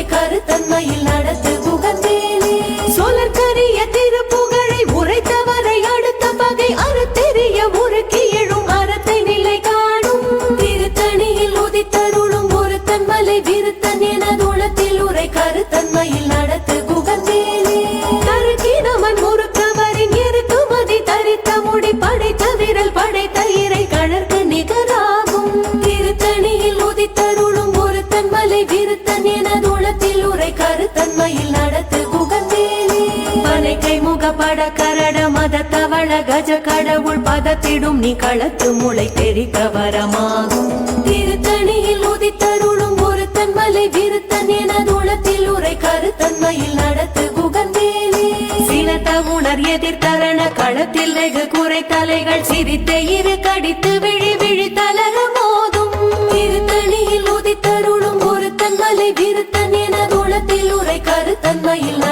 உன்னை கருத்தன்மையில் நடத்து புகந்தேனே சொலற்கரிய திருப்புகழை உரைத்தவரை அடுத்த பகை அறுத்தெரிய உருக்கி எழும் அறத்தை நிலை காணும். திருத்தணியில் உதித்தருளும் ஒருத்தன் மலை விருத்தன் என தூளத்தில் உரை கருத்தன்மையில் கருத்தன்மையில் நடத்து குகந்தேனே மனைக்கை முகப்பட கரட மத தவள கஜ கடவுள் பதத்திடும் நீ களத்து முளை தெரிக்க வரமாகும். திருத்தணியில் உதித்தருளும் ஒருத்தன் மலை விருத்தன் என தூளத்தில் உரை கருத்தன்மையில் நடத்து குகந்தேனே சினத்த உணர் எதிர்த்தரண களத்தில் வெகு குறை தலைகள் சிரித்த இரு கடித்து விழி விழி தளர மோதும். திருத்தணியில் உதித்தருளும் ஒருத்தன் மலை விருத்தன் என உள்ளத்தில் உரை கருத்தன்மையில்